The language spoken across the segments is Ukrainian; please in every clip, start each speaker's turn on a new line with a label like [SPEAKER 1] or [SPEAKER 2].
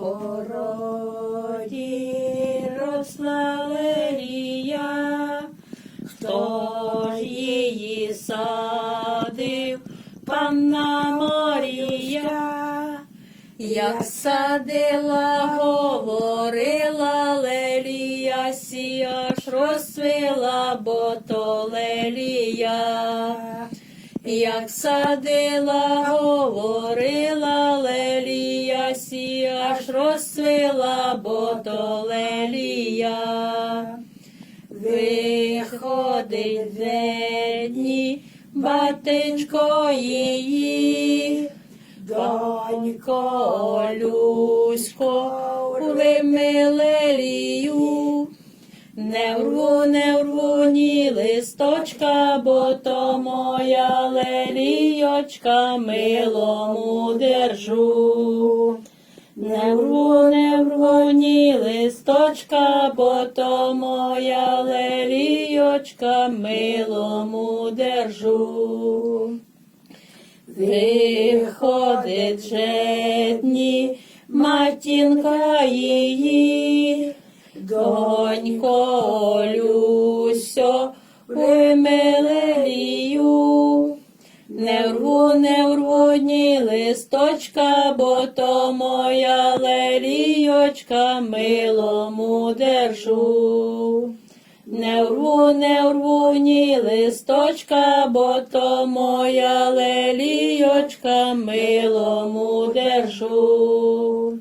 [SPEAKER 1] городі росла хто її садив, панна Марія, як садила, говорила лелія, сія ж розцвіла, бо то лелія. Як садила, говорила сія ж розцвіла, бо. Виходить дні, батечко її, донько Люсько, вийми лелію. Не врву, не врву ні листочка, бо то моя лелійочка милому держу. Не врву, не врву ні листочка, бо то моя лелійочка милому держу. Виходить же дні, матінка її, Донько не листочка, бо то моя лелійочка милому держу. Не врву, не врву ні листочка, бо то моя лелійочка милому держу.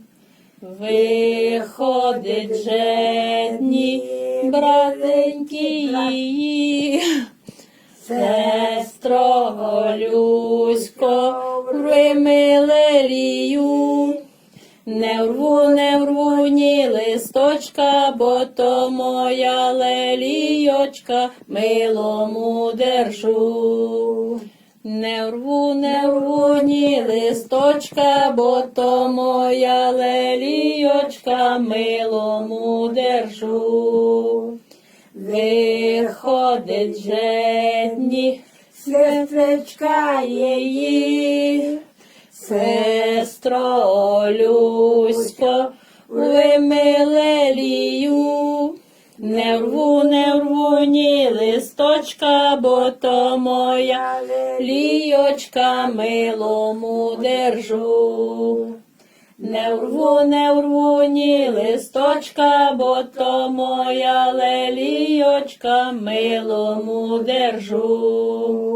[SPEAKER 1] Виходить же дні, братенькі її, сестро Примилелію. Не врву, не врву ні листочка, бо то моя лелійочка милому держу. Не врву, не врву ні листочка, бо то моя лелійочка милому держу. Виходить же дні, сестричка її, сестро Люсько, вимилелію. Не рву, не рву ні листочка, бо то моя лійочка милому держу. Не рву, не рву ні листочка, бо то моя лелійочка милому держу.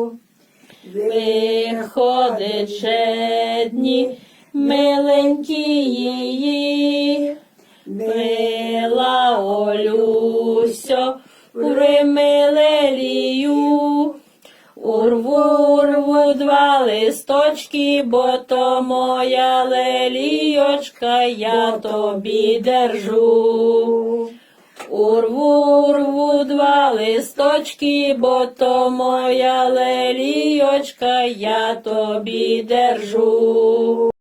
[SPEAKER 1] Виходить миленькі її, мила Олюсьо, примилелію. Урву, урву два листочки, бо то моя лелійочка, я тобі держу. Урву, урву два листочки, бо то моя лелійочка, я тобі держу.